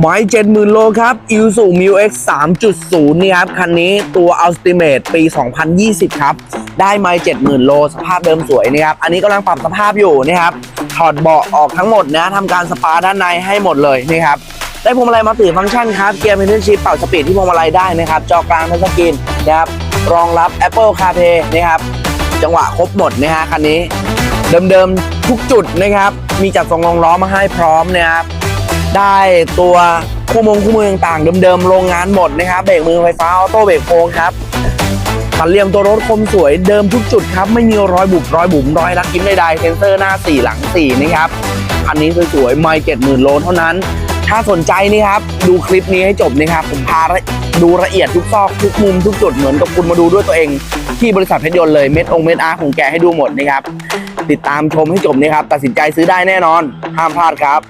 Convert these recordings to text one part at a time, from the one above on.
ไม้เจ็ดหมื่นโลครับ i s u m u x 3.0นี่ครับ คันนี้ตัว Ultimate ปี 2020 ครับ ได้ไม้เจ็ดหมื่นโล สภาพเดิมสวยนี่ครับ อันนี้กำลังปรับสภาพอยู่นี่ครับ ถอดเบาะออกทั้งหมดนะทำการสปาด้านในให้หมดเลยนี่ครับ ได้พวงมาลัยมัลติฟังก์ชันครับ เกียร์เพนเทนชิปเป่าสปีดที่พวงมาลัยได้นะครับ จอกลางทัชสกรีนนะครับ รองรับ Apple CarPlay นะครับ จังหวะครบหมดนะฮะคันนี้ เดิมๆทุกจุดนะครับ มีจัดทรงรองล้อมาให้พร้อมนะครับ ได้ตัวคู่มงคู่มือต่างๆเดิมๆโรงงานหมดนะครับเบรกมือไฟฟ้าออโต้เบรกโค้งครับสันเหลี่ยมตัวรถคมสวยเดิมทุกจุดครับไม่มีรอยบุบรอยบุ๋มรอยรักยิ้มใดๆเซนเซอร์หน้า 4 หลัง 4 นะครับอันนี้สวยๆไม่เจ็ดหมื่นโลเท่านั้น ถ้าสนใจนี่ครับดูคลิปนี้ให้จบนะครับผมพาดูละเอียดทุกซอกทุกมุมทุกจุดเหมือนกับคุณมาดูด้วยตัวเอง ที่บริษัทเพชรยนต์เลยเม็ดองเม็ดอาร์ผมแกะให้ดูหมดนะครับติดตามชมให้จบนะครับตัดสินใจซื้อได้แน่นอน ห้ามพลาดครับ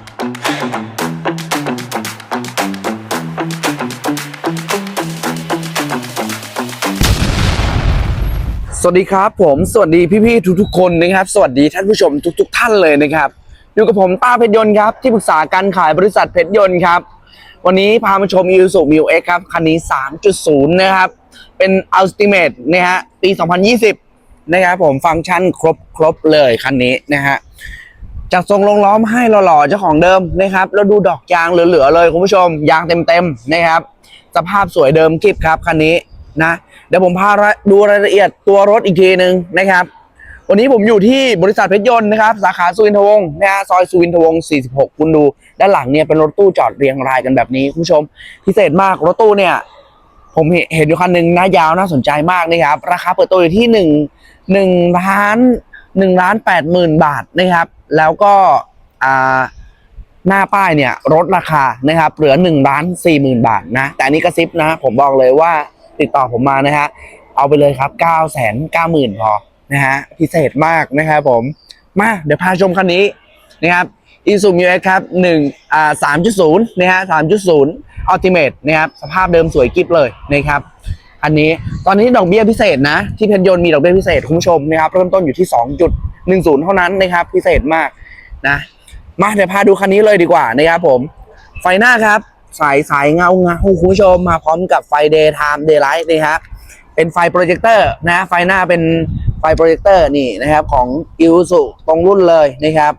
วัสดีครับผมสวัสดีพี่ๆทุกๆคนนะครับ สวัสดีท่านผู้ชมทุก ๆ ท่านเลยนะครับอยู่กับผมต้าเพชรยนต์ครับที่ปรึกษาการขายบริษัทเพชรยนต์ครับ วันนี้พามาชม i s u m u x ครับคันนี้ 3.0 นะครับ เป็น Ultimate นะฮะปี 2020 นะครับผมฟังก์ชันครบครบเลยคันนี้นะฮะจัดทรงลงล้อมให้หล่อๆเจ้าของเดิมนะครับ แล้วดูดอกยางเหลือๆเลยคุณผู้ชมยางเต็มๆนะครับ สภาพสวยเดิมคลิปครับคันนี้ นะเดี๋ยวผมพาดูรายละเอียดตัวรถอีกทีหนึ่งนะครับ วันนี้ผมอยู่ที่บริษัทเพชรยนต์นะครับ สาขาสุวินทวงศ์นะฮะซอยสุวินทวงศ์46 คุณดู ด้านหลังเนี่ยเป็นรถตู้จอดเรียงรายกันแบบนี้คุณผู้ชม พิเศษมากรถตู้เนี่ย ผมเห็นอยู่คันหนึ่งหน้ายาวน่าสนใจมากนะครับ ราคาเปิดตัวอยู่ที่หนึ่งหนึ่งล้านหนึ่งล้านแปดหมื่นบาทนะครับ แล้วก็อ่าหน้าป้ายเนี่ยลดราคานะครับเหลือหนึ่งล้านสี่หมื่นบาทนะ แต่อันนี้กระซิบนะ ผมบอกเลยว่า ติดต่อผมมานะฮะเอาไปเลยครับเก้าแสนเก้าหมื่นพอนะฮะพิเศษมากนะครับผม มาเดี๋ยวพาชมคันนี้นะครับอีซูมิวครับหนึ่งอ่าสามจุดศูนย์นะฮะสามจุดศูนย์อัลติเมทนะครับสภาพเดิมสวยกิฟเลยนะครับอันนี้ตอนนี้ดอกเบี้ยพิเศษนะ ที่เพนยนต์มีดอกเบี้ยพิเศษคุณผู้ชมนะครับเริ่มต้นอยู่ที่ 2.10 เท่านั้นนะครับ พิเศษมากนะมาเดี๋ยวพาดูคันนี้เลยดีกว่านะครับผม ไฟหน้าครับ สายสายเงาเงาคุณผู้ชมมาพร้อมกับไฟ day time daylight นะครับเป็นไฟโปรเจคเตอร์นะไฟหน้าเป็นไฟโปรเจคเตอร์นี่นะครับของอิวสุตรงรุ่นเลยนะครับ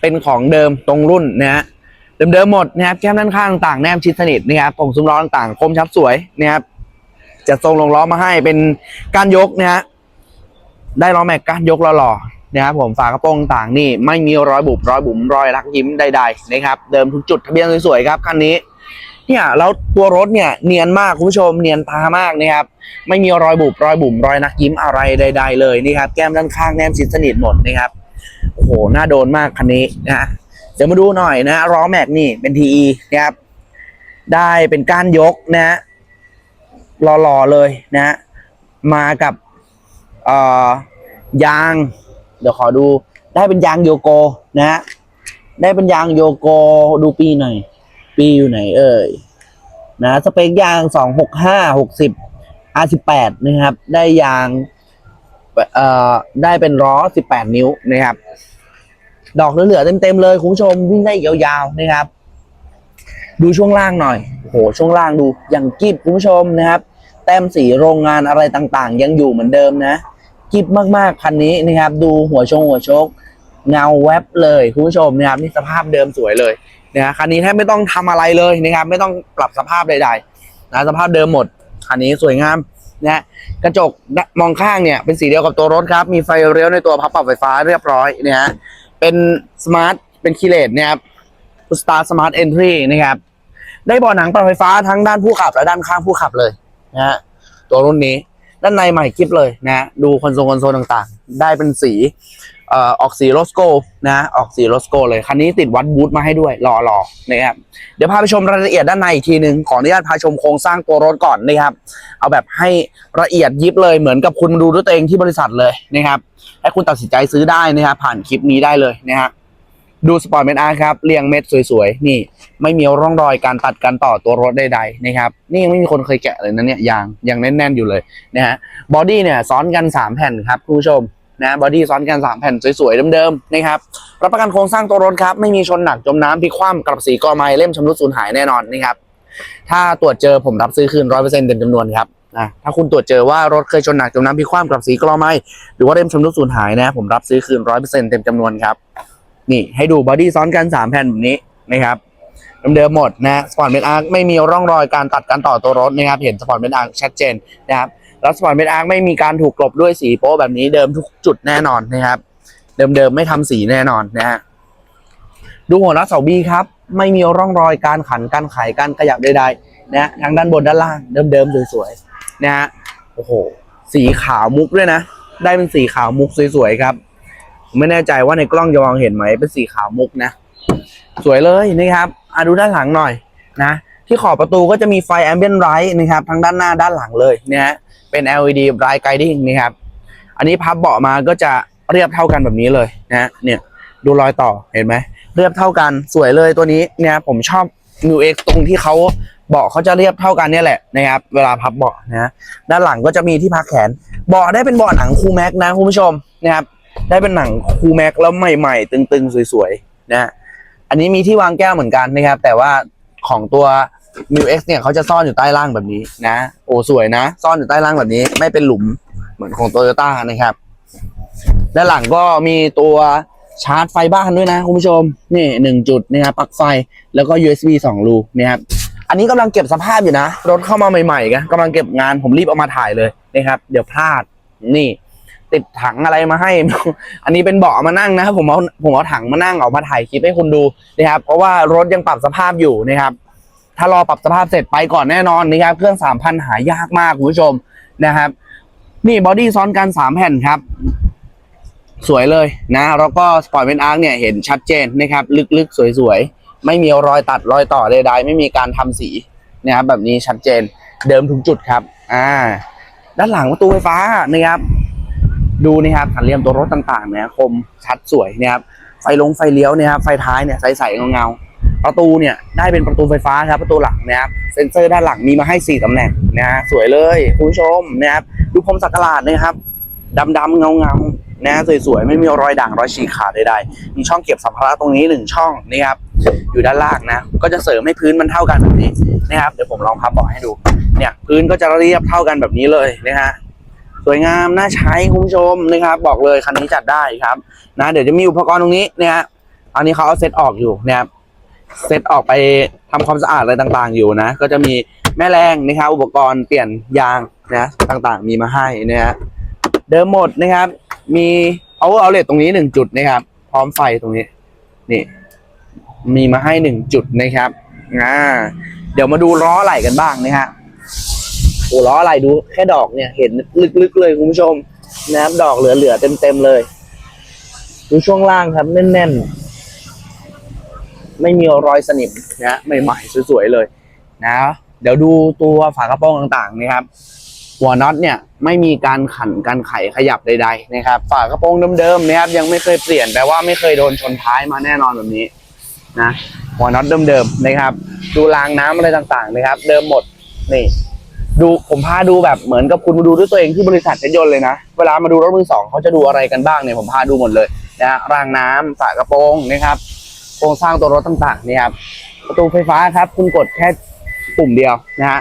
เป็นของเดิมตรงรุ่นนะฮะเดิมๆหมดนะครับแก้มด้านข้างต่างแนบชิดสนิทนะครับผงซุ้มล้อต่างคมชับสวยนะครับจะทรงลงล้อมาให้เป็นการยกนะฮะได้ล้อแม็กการยกหล่อๆ นะครับผมฝากระโปรงต่างนี่ไม่มีรอยบุบรอยบุ๋มรอยรักยิ้มใดๆนะครับเดิมทุกจุดทะเบียนสวยๆครับคันนี้เนี่ยแล้วตัวรถเนี่ยเนียนมากคุณผู้ชมเนียนตามากนะครับไม่มีรอยบุบรอยบุ๋มรอยนักยิ้มอะไรใด ๆ เลยนี่ครับแก้มด้านข้างแนบชิดสนิทหมดนะครับโอ้โหน่าโดนมากคันนี้นะเดี๋ยวมาดูหน่อยนะล้อแม็กนี่เป็น TE นะครับได้เป็นก้านยกนะฮะหล่อๆเลยนะฮะมากับเอ่อยาง เดี๋ยวขอดูได้เป็นยางโยโกนะฮะได้เป็นยางโยโกดูปีหน่อย ปีอยู่ไหนเอ่ยนะสเปคยางสองหกห้าหกสิบ R สิบแปดนะครับ ได้ยางเอ่อได้เป็นล้อสิบแปดนิ้วนะครับ ดอกเหลือๆเต็มๆเลยคุณผู้ชมวิ่งได้ยาวๆนะครับ ดูช่วงล่างหน่อยโหช่วงล่างดูอย่างกิบคุณผู้ชมนะครับ แต้มสีโรงงานอะไรต่างๆ ยังอยู่เหมือนเดิมนะ กิบมากๆคันนี้นะครับ ดูหัวชงหัวชก เงาแวบเลยคุณผู้ชมนะครับนี่สภาพเดิมสวยเลยนะฮะคันนี้แทบไม่ต้องทำอะไรเลยนะครับ ไม่ต้องปรับสภาพใดๆนะสภาพเดิมหมดคันนี้สวยงามนะกระจกมองข้างเนี่ยเป็นสีเดียวกับตัวรถครับ มีไฟเลี้ยวในตัวพับปรับไฟฟ้าเรียบร้อยนะฮะเป็นสมาร์ทเป็นคีเลตนะครับสตาร์สมาร์ทเอนทรีนะครับได้บาะหนังปรับไฟฟ้าทั้งด้านผู้ขับและด้านข้างผู้ขับเลยนะฮะตัวรุ่นนี้ ด้านในใหม่คลิปเลยนะฮะดูคอนโซลคอนโซลต่างๆ ได้เป็นสีเอ่อออกสีโรสโกนะฮะออกสีโรสโกเลย คันนี้ติดวัดบูทมาให้ด้วยหล่อๆนะครับเดี๋ยวพาไปชมรายละเอียดด้านในอีกทีหนึ่งขออนุญาตพาชมโครงสร้างตัวรถก่อนนะครับ เอาแบบให้ละเอียดยิบเลยเหมือนกับคุณมาดูด้วยตัวเองที่บริษัทเลยนะครับให้คุณตัดสินใจซื้อได้นะครับผ่านคลิปนี้ได้เลยนะฮะ ดูสปอร์ตเมนอาร์ครับเรียงเม็ดสวยๆ นี่ ไม่มีร่องรอยการตัดการต่อตัวรถใดๆนะครับ นี่ยังไม่มีคนเคยแกะเลยนะเนี่ยยางยังแน่นๆอยู่เลยนะฮะบอดี้เนี่ยซ้อนกัน 3 แผ่นครับคุณผู้ชมนะบอดี้ซ้อนกันสามแผ่นสวยๆเดิมๆนะครับรับประกันโครงสร้างตัวรถครับไม่มีชนหนักจมน้ำพลิกคว่ำกลับสีกอไม้เล่มชำรุดสูญหายแน่นอนนะครับถ้าตรวจเจอผมรับซื้อคืนร้อยเปอร์เซ็นต์เต็มจำนวนครับนะถ้าคุณตรวจเจอว่ารถเคยชนหนักจมน้ำพลิกคว่ำกลับสีกอไม้หรือว่าเล่มชำรุดสูญหายนะผมรับซื้อคืนร้อยเปอร์เซ็นต์เต็มจำนวนครับ นี่ให้ดูบอดี้ซ้อนกันสามแผ่นแบบนี้นะครับเดิมๆหมดนะสปอร์ตเมดอาร์ไม่มีร่องรอยการตัดการต่อตัวรถนะครับ เห็นสปอร์ตเมดอาร์ชัดเจนนะครับแล้วสปอร์ตเมดอาร์ไม่มีการถูกกลบด้วยสีโป๊แบบนี้เดิมทุกจุดแน่นอนนะครับ เดิมๆไม่ทำสีแน่นอนนะฮะดูหัวน็อตเสาบีครับไม่มีร่องรอยการขันการไขการขยับใดๆนะทั้งด้านบนด้านล่างเดิมๆสวยๆนะฮะโอ้โหสีขาวมุกด้วยนะ ได้เป็นสีขาวมุกสวยๆครับ ไม่แน่ใจว่าในกล้องจะมองเห็นไหมเป็นสีขาวมุกนะ สวยเลยนะครับอะดูด้านหลังหน่อยนะ ที่ขอบประตูก็จะมีไฟแอมเบียนไรท์นะครับทั้งด้านหน้าด้านหลังเลยนะฮะเป็น LED bright guiding นะครับ อันนี้พับเบาะมาก็จะเรียบเท่ากันแบบนี้เลยนะเนี่ยดูรอยต่อเห็นไหมเรียบเท่ากันสวยเลยตัวนี้เนี่ยผมชอบ New X ตรงที่เขาเบาะเขาจะเรียบเท่ากันเนี่ยแหละนะครับเวลาพับเบาะนะด้านหลังก็จะมีที่พักแขนเบาะได้เป็นเบาะหนังคูแม็กนะคุณผู้ชมนะครับ ได้เป็นหนังคูแม็กแล้วใหม่ๆ ตึงๆ สวยๆนะอันนี้มีที่วางแก้วเหมือนกันนะครับ แต่ว่าของตัว m ิ X เเนี่ยเขาจะซ่อนอยู่ใต้ล่างแบบนี้นะ โอ้สวยนะ ซ่อนอยู่ใต้ล่างแบบนี้ ไม่เป็นหลุมเหมือนของโตโยต้านะครับด้านหลังก็มีตัวชาร์จไฟบ้านด้วยนะคุณผู้ชม นี่หนึ่งจุดนะครับปลั๊กไฟแล้วก็ USB สองรูนะครับอันนี้กำลังเก็บสภาพอยู่นะ รถเข้ามาใหม่ๆกันกำลังเก็บงานผมรีบเอามาถ่ายเลยนะครับ เดี๋ยวพลาดนี่ ติดถังอะไรมาให้ อันนี้เป็นเบาะมานั่งนะครับผมเอาผมเอาถังมานั่งออกมาถ่ายคลิปให้คุณดูนะครับ เพราะว่ารถยังปรับสภาพอยู่นะครับ ถ้ารอปรับสภาพเสร็จไปก่อนแน่นอนนะครับ เครื่องสามพันหายากมากคุณผู้ชมนะครับ นี่บอดี้ซ้อนกันสามแผ่นครับ สวยเลยนะแล้วก็สปอร์ตเวนอาร์เนี่ยเห็นชัดเจนนะครับ ลึกๆ สวยๆ ไม่มีรอยตัดรอยต่อใดๆไม่มีการทำสีนะครับแบบนี้ชัดเจนเดิมทุกจุดครับ อ่า ด้านหลังประตูไฟฟ้านะครับ ดูนะครับหันเหลี่ยมตัวรถต่างๆเนี่ยคมชัดสวยนะครับไฟลงไฟเลี้ยวเนี่ยครับไฟท้ายเนี่ยใสๆเงาๆประตูเนี่ยได้เป็นประตูไฟฟ้าครับประตูหลังนะครับเซ็นเซอร์ด้านหลังมีมาให้สี่ตำแหน่งนะฮะสวยเลยคุณผู้ชมนะครับดูพรมสักหลาดนะครับดำๆเงาๆนะสวยๆไม่มีรอยด่างรอยฉีกขาดใดๆมีช่องเก็บสัมภาระตรงนี้หนึ่งช่องนะครับอยู่ด้านล่างนะ ก็จะเสริมให้พื้นมันเท่ากันแบบนี้นะครับเดี๋ยวผมลองพับเบาะให้ดูเนี่ยพื้นก็จะเรียบเท่ากันแบบนี้เลยนะฮะ สวยงามน่าใช้คุณผู้ชมนะครับ บอกเลยคันนี้จัดได้ครับนะเดี๋ยวจะมีอุปกรณ์ตรงนี้เนี่ยฮะอันนี้เขาเอาเซตออกอยู่นะครับเซตออกไปทำความสะอาดอะไรต่างๆ อยู่นะ ก็จะมีแม่แรงนะครับอุปกรณ์เปลี่ยนยางนะต่างๆ มีมาให้นะฮะเดิมหมดนะครับ มี power outlet ตรงนี้หนึ่งจุดนะครับ พร้อมไฟตรงนี้ นี่ มีมาให้หนึ่งจุดนะครับอ่าเดี๋ยวมาดูล้อไหล่กันบ้างนะฮะโอ้ล้ออะไรดูแค่ดอกเนี่ยเห็นลึกๆเลยคุณผู้ชมนะครับดอกเหลือๆเต็มๆเลย ดูช่วงล่างครับแน่นๆ ไม่มีรอยสนิมนะใหม่ๆสวยๆเลย นะ เดี๋ยวดูตัวฝากระโปรงต่างๆนะครับ หัวน็อตเนี่ยไม่มีการขันการไขขยับใด ๆ นะครับ ฝากระโปรงเดิมๆนะครับ ยังไม่เคยเปลี่ยนแปลว่าไม่เคยโดนชนท้ายมาแน่นอนแบบนี้นะหัวน็อตเดิมๆนะครับ ดูรางน้ำอะไรต่างๆนะครับ เดิมหมดนี่ ดูผมพาดูแบบเหมือนกับคุณมาดูด้วยตัวเองที่บริษัทรถยนต์เลยนะ เวลามาดูรถมือสองเขาจะดูอะไรกันบ้างเนี่ยผมพาดูหมดเลยนะฮะรางน้ำฝากระโปรงนะครับโครงสร้างตัวรถต่างๆนี่ครับประตูไฟฟ้าครับ คุณกดแค่ปุ่มเดียวนะฮะ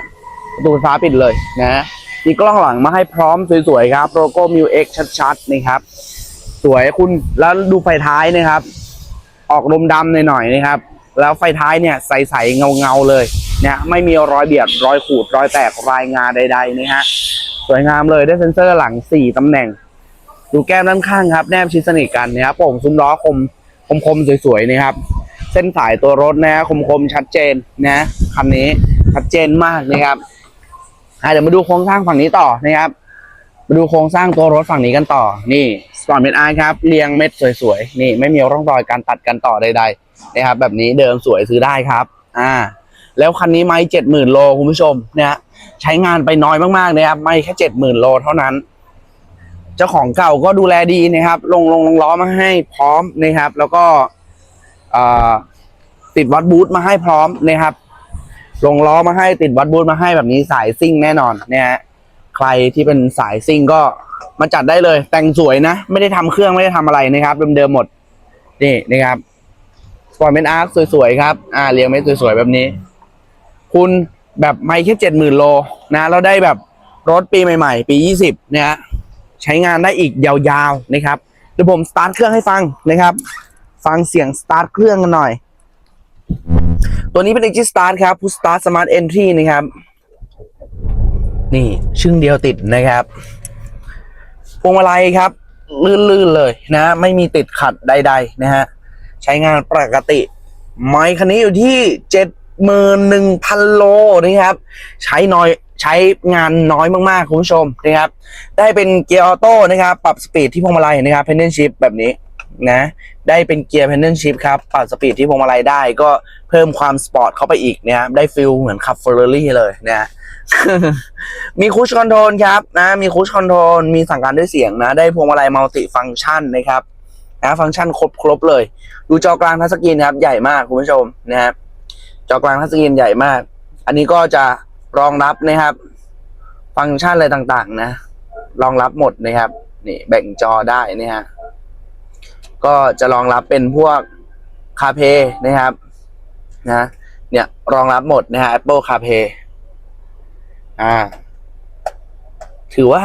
ประตูไฟฟ้าปิดเลยนะฮะมีกล้องหลังมาให้พร้อมสวยๆครับโลโก้มิวเอ็กชัดๆนะครับ สวยคุณแล้วดูไฟท้ายนะครับ ออกลมดำหน่อยๆนะครับ แล้วไฟท้ายเนี่ยใสๆเงาๆเลย เนี่ยไม่มีรอยเบียดรอยขูดรอยแตกรายงาใดๆนะฮะสวยงามเลยได้เซ็นเซอร์หลังสี่ตำแหน่ง ดูแก้มด้านข้างครับ แนบชิดสนิทกันนะครับโป่งซุ้มล้อคมคมคมสวยๆนะครับ เส้นสายตัวรถนะคมคมชัดเจนนะคันนี้ชัดเจนมากนะครับเดี๋ยวมาดูโครงสร้างฝั่งนี้ต่อนะครับ มาดูโครงสร้างตัวรถฝั่งนี้กันต่อ นี่สปอร์ตเมดไอครับเรียงเม็ดสวยๆนี่ไม่มีร่องรอยการตัดกันต่อใด ๆ นะครับ แบบนี้เดิมสวยซื้อได้ครับ อ่า แล้วคันนี้ไม่เจ็ดหมื่นโลคุณผู้ชมเนี่ยใช้งานไปน้อยมากๆนะครับไม่แค่เจ็ดหมื่นโลเท่านั้น เจ้าของเก่าก็ดูแลดีนะครับ ลงลงลงล้อมาให้พร้อมนะครับ แล้วก็ติดวัดบูทมาให้พร้อมนะครับ ลงล้อมาให้ติดวัดบูทมาให้แบบนี้สายซิ่งแน่นอนเนี่ยฮะใครที่เป็นสายซิ่งก็มาจัดได้เลย แต่งสวยนะ ไม่ได้ทำเครื่องไม่ได้ทำอะไรนะครับเดิมๆหมดนี่นะครับสปอร์ตเมนอาร์คสวยๆครับ อ่าเรียงไม่สวยๆแบบนี้ คุณแบบไม่แค่เจ็ดหมื่นโลนะแล้วได้แบบรถปีใหม่ๆ ปียี่สิบเนี่ยฮะใช้งานได้อีกยาวๆนะครับเดี๋ยวผมสตาร์ทเครื่องให้ฟังนะครับ ฟังเสียงสตาร์ทเครื่องกันหน่อย ตัวนี้เป็น Exit Start ครับ Push Start Smart Entry นะครับ นี่ชึ่งเดียวติดนะครับพวงมาลัยครับ ลื่นๆเลยนะ ไม่มีติดขัดใด ๆ นะฮะ ใช้งานปกติ ไมค์คันนี้อยู่ที่เจ็ด หมื่นหนึ่งพันโลนะครับ ใช้น้อยใช้งานน้อยมากๆ คุณผู้ชมนะครับ ได้เป็นเกียร์ออโต้นะครับ ปรับสปีดที่พวงมาลัยนะครับเพนเดนชิพแบบนี้นะ ได้เป็นเกียร์เพนเดนชิพครับ ปรับสปีดที่พวงมาลัยได้ก็เพิ่มความสปอร์ตเข้าไปอีกนะครับได้ฟิลเหมือนขับเฟอร์รารี่เลยนะมีคูชคอนโทรลครับนะมีคูชคอนโทรลมีสั่งการด้วยเสียงนะ ได้พวงมาลัยมัลติฟังชันนะครับนะฟังก์ชันครบครบเลย ดูจอกลางทัชสกรีนครับ ใหญ่มากคุณผู้ชมนะครับ จอกลางทัชสกรีนใหญ่มาก อันนี้ก็จะรองรับนะครับ ฟังก์ชันอะไรต่างๆ นะ รองรับหมดนะครับ นี่แบ่งจอได้นะฮะ ก็จะรองรับเป็นพวกคาเพนะครับนะเนี่ยรองรับหมดนะฮะ Apple CarPlay อ่า ถือว่า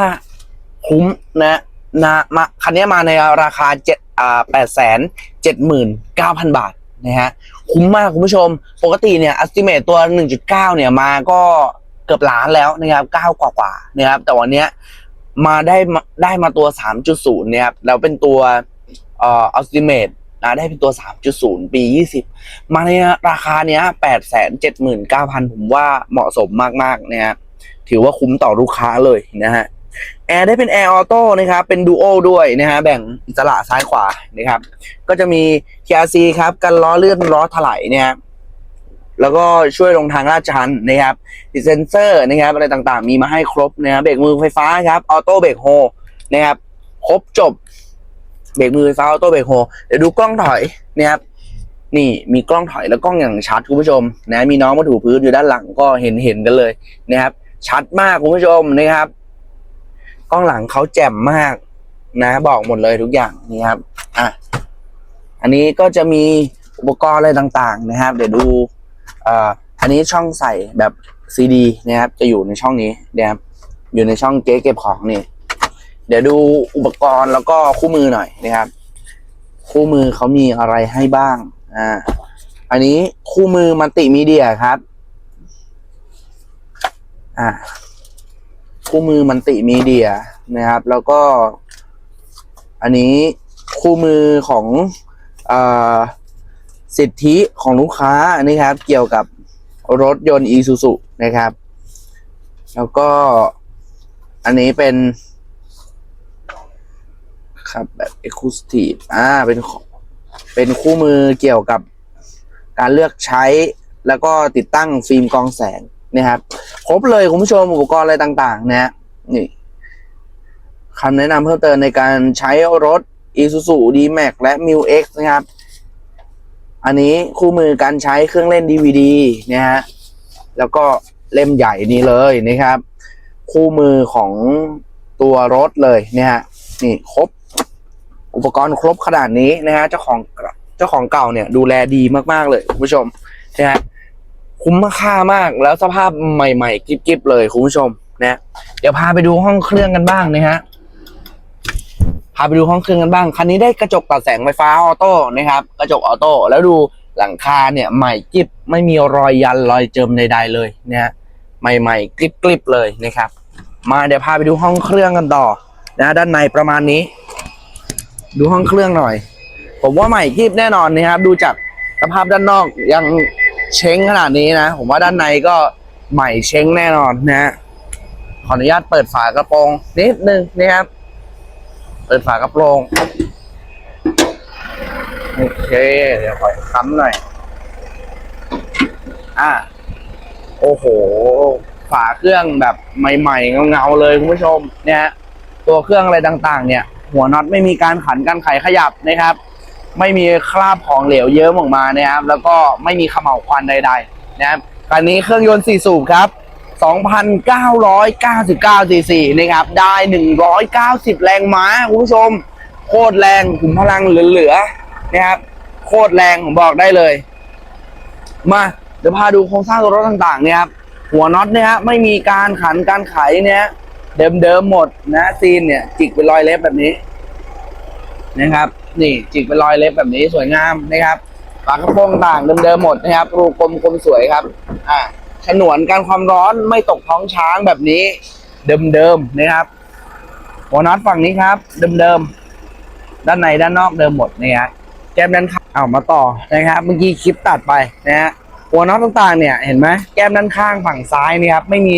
คุ้มนะนะมาคันนี้มาในราคาเจ็ดอ่าแปดแสนเจ็ดหมื่นเก้าพันบาท นะฮะคุ้มมากคุณผู้ชม ปกติเนี่ย estimate ตัว 1.9 เนี่ยมาก็เกือบล้านแล้วนะครับ 9 กว่ากว่าๆนะครับ แต่วันเนี้ยมาได้มาได้มาตัว 3.0 เนี่ยครับแล้วเป็นตัวเอ่อ estimate นะได้เป็นตัว 3.0 ปี 20 มาในราคาเนี้ย879,000 ผมว่าเหมาะสมมากๆนะฮะถือว่าคุ้มต่อลูกค้าเลยนะฮะ แอร์ได้เป็นแอร์ออโต้นะครับ เป็นดูโอด้วยนะฮะ แบ่งอิสระซ้ายขวานะครับ ก็จะมี TRC ครับ กันล้อเลื่อนล้อถลายเนี่ยครับแล้วก็ช่วยลงทางลาดชันนะครับติเซนเซอร์นะครับ อะไรต่างๆ มีมาให้ครบนะครับเบรกมือไฟฟ้าครับ ออโต้เบรกโฮนะครับ ครบจบ เบรกมือไฟฟ้าออโต้เบรกโฮเดี๋ยวดูกล้องถอยนะครับ นี่มีกล้องถอยแล้วกล้องอย่างชัดคุณผู้ชมนะ มีน้องมาถูพื้นอยู่ด้านหลังก็เห็นเห็นกันเลยนะครับ ชัดมากคุณผู้ชมนะครับ กล้องหลังเขาแจ่มมากนะ บอกหมดเลยทุกอย่างนี่ครับอะอันนี้ก็จะมีอุปกรณ์อะไรต่างๆ นะครับ เดี๋ยวดูอ่ออันนี้ช่องใส่แบบซีดีนะครับ จะอยู่ในช่องนี้นะครับอยู่ในช่องเก๊เก็บของนี่ เดี๋ยวดูอุปกรณ์แล้วก็คู่มือหน่อยนะครับ คู่มือเขามีอะไรให้บ้างอ่าอันนี้คู่มือมัลติมีเดียครับ อ่า คู่มือมันติมีเดียนะครับ แล้วก็ อันนี้คู่มือของอสิทธิของลูกค้านี่ครับ เกี่ยวกับรถยนต์ Isuzu นะครับ แล้วก็อันนี้เป็น ครับแบบ Exclusive อ่าเป็นเป็นคู่มือเกี่ยวกับการเลือกใช้แล้วก็ติดตั้งฟิล์มกองแสง นะครับครบเลยคุณผู้ชมอุปกรณ์อะไรต่างๆ นะนี่คำแนะนำเพิ่มเติมในการใช้รถ Isuzu D-Max และ m u X นะครับ อันนี้คู่มือการใช้เครื่องเล่น DVD นะฮะแล้วก็เล่มใหญ่นี้เลยนะครับ คู่มือของตัวรถเลยเนี่ยฮะนี่ครบ อุปกรณ์ครบขนาดนี้นะฮะเจ้าของเจ้าของเก่าเนี่ยดูแลดีมากๆเลยคุณผู้ชมนะฮะ คุ้มค่ามากแล้วสภาพใหม่ๆกริบๆเลยคุณผู้ชมนะเดี๋ยวพาไปดูห้องเครื่องกันบ้างนะฮะพาไปดูห้องเครื่องกันบ้างคันนี้ได้กระจกตัดแสงไฟฟ้าออโต้นะครับ กระจกออโต้แล้วดูหลังคาเนี่ยใหม่กริบไม่มีรอยยันรอยเจิมใด ๆ เลยนะฮะใหม่ๆกริบๆเลยนะครับ มาเดี๋ยวพาไปดูห้องเครื่องกันต่อนะด้านในประมาณนี้ ดูห้องเครื่องหน่อย ผมว่าใหม่กริบแน่นอนนะครับดูจากสภาพด้านนอกยัง เช้งขนาดนี้นะ ผมว่าด้านในก็ใหม่เช้งแน่นอนนะฮะขออนุญาตเปิดฝากระโปรงนิดนึงนะครับ เปิดฝากระโปรงโอเคเดี๋ยวขอค้ำหน่อย อะโอ้โห ฝาเครื่องแบบใหม่ๆเงาๆเลยคุณผู้ชม เนี่ยตัวเครื่องอะไรต่าง ๆ เนี่ย หัวน็อตไม่มีการขันการไขขยับนะครับ ไม่มีคราบของเหลวเยิ้มออกมานะครับ แล้วก็ไม่มีเขม่าวควันใดๆนะครับคันนี้เครื่องยนต์4สูบครับ2,999ซีซีนะครับ ได้ 190 แรงม้าคุณผู้ชม โคตรแรงขุมพลังเหลือๆนะครับ โคตรแรงผมบอกได้เลย มาเดี๋ยวพาดูโครงสร้างตัวรถต่างๆเนี่ยครับ หัวน็อตเนี่ยฮะไม่มีการขันการไขเนี่ยเดิมๆหมดนะซีนเนี่ย จิกเป็นรอยเล็บแบบนี้ นะครับ นี่จิกเป็นรอยเล็บแบบนี้สวยงามนะครับฝากระโปรงต่างเดิมๆหมดนะครับรูกลมกลมสวยครับ อ่าฉนวนการความร้อนไม่ตกท้องช้างแบบนี้ เดิมๆนะครับหัวน็อตฝั่งนี้ครับ เดิมๆด้านในด้านนอกเดิมหมดนี่ฮะแก้มด้านข้างเอามาต่อนะครับเมื่อกี้คลิปตัดไปนะฮะหัวน็อตต่างๆเนี่ยเห็นไหมแก้มด้านข้างฝั่งซ้ายนี่ครับไม่มี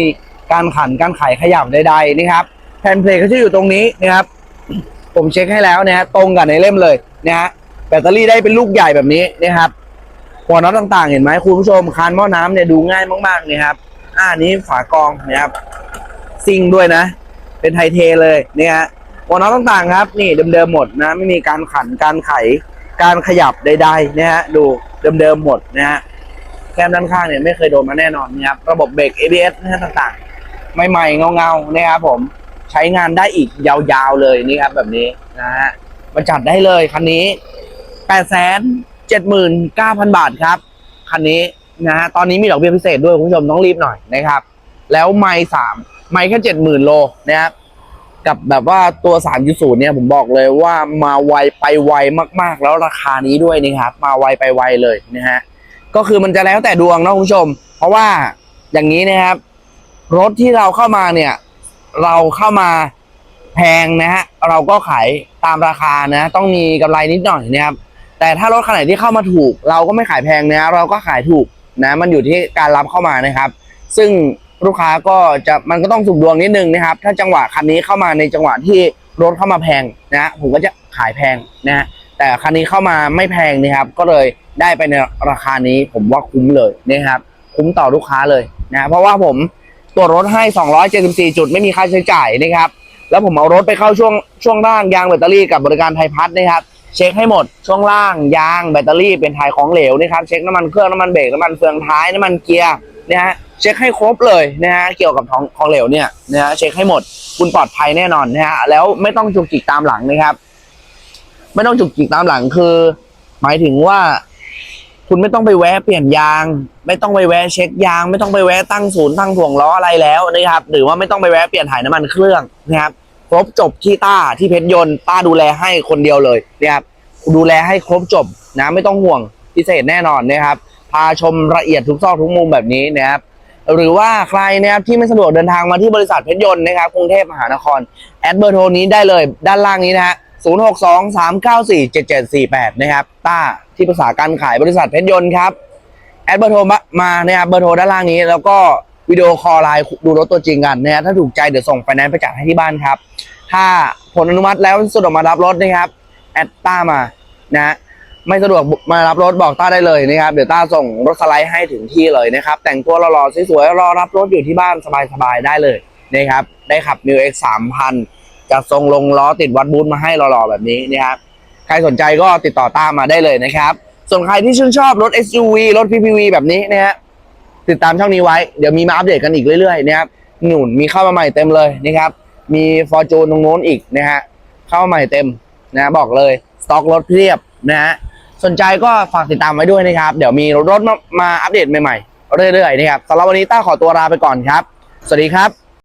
การขันการไขขยับใดๆนะครับแผ่นเพลทก็จะอยู่ตรงนี้นะครับ ผมเช็คให้แล้วนะฮะตรงกับในเล่มเลยนะฮะแบตเตอรี่ได้เป็นลูกใหญ่แบบนี้นะครับหัวน็อตต่างๆ เห็นไหมคุณผู้ชมคานหม้อน้ำเนี่ยดูง่ายมากๆเนี่ยครับอ่านี้ฝากรองนะครับซิงด้วยนะ เป็นไทเทเลยเนี่ยฮะหัวน็อตต่างๆครับ นี่เดิมๆหมดนะ ไม่มีการขันการไข การขยับใดๆนะฮะดูเดิมๆหมดนะฮะแก้มด้านข้างเนี่ยไม่เคยโดนมาแน่นอนนะครับระบบเบรก ABS นะฮะต่างๆ ใหม่ๆเงาๆนะครับผม ใช้งานได้อีกยาวๆเลยนี่ครับแบบนี้นะฮะมาจัดได้เลยคันนี้แปดแสนเจ็ดหมื่นเก้าพันบาทครับ คันนี้นะฮะตอนนี้มีดอกเบี้ยพิเศษด้วยคุณผู้ชมต้องรีบหน่อยนะครับ แล้วไม่สามไม่แค่เจ็ดหมื่นโลนะครับกับแบบว่าตัว3ามยูสูเนี่ยผมบอกเลยว่ามาไวไปไวมากๆ แล้วราคานี้ด้วยนะครับมาไวไปไวเลยนะฮะก็คือมันจะแล้วแต่ดวงนะคุณผู้ชม เพราะว่าอย่างนี้นะครับ รถที่เราเข้ามาเนี่ย เราเข้ามาแพงนะฮะเราก็ขายตามราคานะ ต้องมีกำไรนิดหน่อยนะครับแต่ถ้ารถคันไหนที่เข้ามาถูก เราก็ไม่ขายแพงนะเราก็ขายถูกนะมันอยู่ที่การรับเข้ามานะครับ ซึ่งลูกค้าก็จะมันก็ต้องสุกดวงนิดนึงนะครับ ถ้าจังหวะคันนี้เข้ามาในจังหวะที่รถเข้ามาแพงนะผมก็จะขายแพงนะฮะแต่คันนี้เข้ามาไม่แพงนะครับ ก็เลยได้ไปในราคานี้ผมว่าคุ้มเลยนะครับ คุ้มต่อลูกค้าเลยนะเพราะว่าผม ตรวจรถให้ 274 จุดไม่มีค่าใช้จ่ายนะครับ แล้วผมเอารถไปเข้าช่วงช่วงล่างยางแบตเตอรี่กับบริการไทยพัฒน์นะครับ เช็คให้หมดช่วงล่างยางแบตเตอรี่เป็นถ่ายของเหลวนะครับ เช็คน้ำมันเครื่องน้ำมันเบรกน้ำมันเฟืองท้ายน้ำมันเกียร์นะฮะเช็คให้ครบเลยนะฮะเกี่ยวกับของของเหลวเนี่ยนะฮะเช็คให้หมดคุณปลอดภัยแน่นอนนะฮะแล้วไม่ต้องจุกจิกตามหลังนะครับ ไม่ต้องจุกจิกตามหลังคือ หมายถึงว่า คุณไม่ต้องไปแวะเปลี่ยนยาง ไม่ต้องไปแวะเช็คยาง ไม่ต้องไปแวะตั้งศูนย์ตั้งถ่วงล้ออะไรแล้วนะครับ หรือว่าไม่ต้องไปแวะเปลี่ยนถ่ายน้ำมันเครื่องนะครับครบจบที่ต้าที่เพชรยนต์ต้าดูแลให้คนเดียวเลยนะครับดูแลให้ครบจบนะไม่ต้องห่วงพิเศษแน่นอนนะครับ พาชมละเอียดทุกซอกทุกมุมแบบนี้นะครับหรือว่าใครนะครับที่ไม่สะดวกเดินทางมาที่บริษัทเพชรยนต์นะครับกรุงเทพมหานครแอดเบอร์โทรนี้ได้เลยด้านล่างนี้นะฮะ 062 394 7748 นะครับ ต้าที่ปรึกษาการขายบริษัทเพชรยนต์ครับ แอดเบอร์โทรมามานะครับ เบอร์โทรด้านล่างนี้ แล้วก็วิดีโอคอลไลน์ดูรถตัวจริงกันนะฮะถ้าถูกใจเดี๋ยวส่งไฟแนนซ์ไปจัดให้ที่บ้านครับ ถ้าผลอนุมัติแล้วสะดวกมารับรถนะครับ แอดต้ามานะฮะไม่สะดวกมารับรถบอกต้าได้เลยนะครับ เดี๋ยวต้าส่งรถสไลด์ให้ถึงที่เลยนะครับ แต่งตัวหล่อๆสวยๆรอรับรถอยู่ที่บ้านสบายๆได้เลยนะครับ ได้ขับ New X 3000 จะทรงลงล้อติดวัดบูธมาให้หล่อๆแบบนี้นะครับใครสนใจก็ติดต่อต้ามาได้เลยนะครับ ส่วนใครที่ชื่นชอบรถ SUV รถ PPV แบบนี้นะฮะติดตามช่องนี้ไว้เดี๋ยวมีมาอัปเดตกันอีกเรื่อยๆนะครับหนุนมีเข้ามาใหม่เต็มเลยนะครับมีฟอร์จูนตรงโน้นอีกนะฮะเข้ามาใหม่เต็มนะบอกเลยสต็อกรถเพียบนะฮะสนใจก็ฝากติดตามไว้ด้วยนะครับ เดี๋ยวมีรถมามาอัปเดตใหม่ๆ เรื่อยๆนะครับสำหรับวันนี้ต้าขอตัวลาไปก่อนครับ สวัสดีครับ